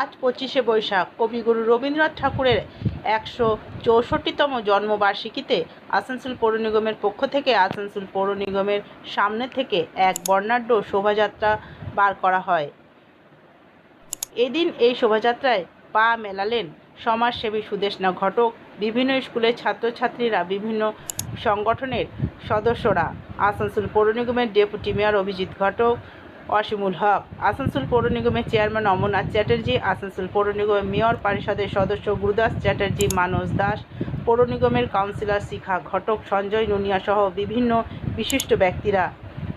আজ পঁচিশে বৈশাখ। কবিগুরু রবীন্দ্রনাথ ঠাকুরের একশো চৌষট্টিতম জন্মবার্ষিকীতে আসানসোল পৌর নিগমের পক্ষ থেকে আসানসোল পৌর নিগমের সামনে থেকে এক বর্ণাঢ্য শোভাযাত্রা বার করা হয়। এদিন এই শোভাযাত্রায় পা মেলালেন সমাজসেবী সুদেশনা ঘটক, বিভিন্ন স্কুলের ছাত্রছাত্রীরা, বিভিন্ন সংগঠনের সদস্যরা। আসানসোল পৌর নিগমের ডেপুটি মেয়র অভিজিৎ ঘটক অসীমুল হক। আসানসোল পৌর নিগমের চেয়ারম্যান অমরনাথ চ্যাটার্জি, আসানসোল পৌর নিগমের মেয়র পরিষদের সদস্য গুরুদাস চ্যাটার্জি, মানস দাস, পৌর নিগমের কাউন্সিলর শিখা ঘটক, সঞ্জয় নুনিয়া সহ বিভিন্ন বিশিষ্ট ব্যক্তিরা।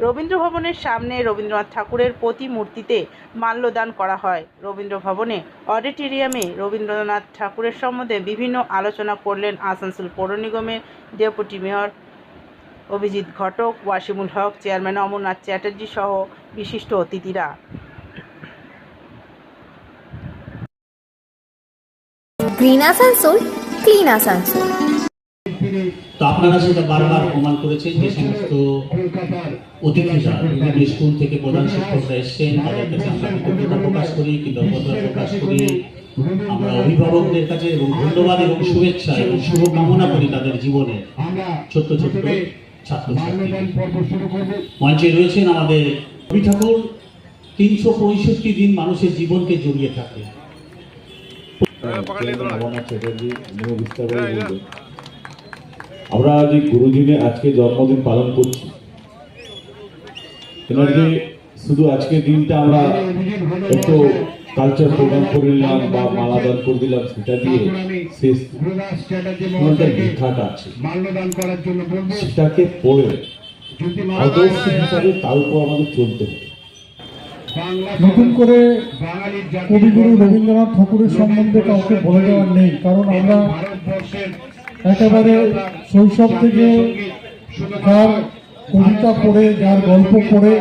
রবীন্দ্র ভবনের সামনে রবীন্দ্রনাথ ঠাকুরের প্রতিমূর্তিতে মাল্যদান করা হয়। রবীন্দ্র ভবনে অডিটোরিয়ামে রবীন্দ্রনাথ ঠাকুরের সম্বন্ধে বিভিন্ন আলোচনা করলেন আসানসোল পৌর নিগমের deputy mayor Abhijit Ghatak Wasimul Haque chairman Amarnath Chatterjee সহ বিশিষ্ট অতিথিরা। গ্রিন আসানসোল ক্লিন আসানসোল তো আপনারা সেটা বারবার প্রমাণ করেছেন যে সমস্ত অতিথিরা বিভিন্ন স্কুল থেকে প্রধান শিক্ষকরা এসছেন তাদের কাছে আমরা কৃতজ্ঞতা প্রকাশ করি কৃতজ্ঞতা প্রকাশ করি। আমরা অভিভাবকদের কাছে এবং ধন্যবাদ এবং শুভেচ্ছা এবং শুভকামনা করি তাদের জীবনে। ছোট্ট ছোট্ট। মঞ্চে রয়েছেন আমাদের রবি ঠাকুর। তিনশো পঁয়ষট্টি দিন মানুষের জীবনকে জড়িয়ে থাকে। করে বলবেন। আমরা আজ এই গুরুদিনে আজকে জন্মদিন পালন করছি শুধু আজকের দিনটা আমরা একটু কালচার প্রোগ্রাম করে নিলাম বা মালা দান করে দিলাম সেটা দিয়ে শেষ লেখাটা আছে। মাল্যদান করার জন্য বলব। সেটাকে পড়ে আদর্শ হিসাবে তার উপর আমাদের চলতে হবে। নতুন করে কবিগুরু রবীন্দ্রনাথ ঠাকুরের সম্বন্ধে কাউকে বলে দেওয়ার নেই কারণ আমরা একেবারে শৈশব থেকে যার কবিতা পড়ে যার গল্প পড়ে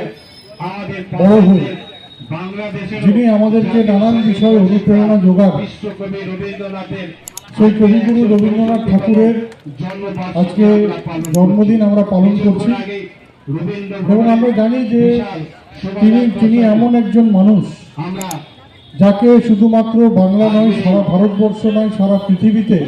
বড় হই যিনি আমাদেরকে নানান বিষয়ে অনুপ্রেরণা যোগান সেই কবিগুরু রবীন্দ্রনাথ ঠাকুরের আজকে। জন্মদিন আমরা পালন করছি এবং আমরা জানি যে তিনি তিনি এমন একজন মানুষ যাকে শুধুমাত্র বাংলা নয় সারা ভারতবর্ষ নয় সারা পৃথিবীতে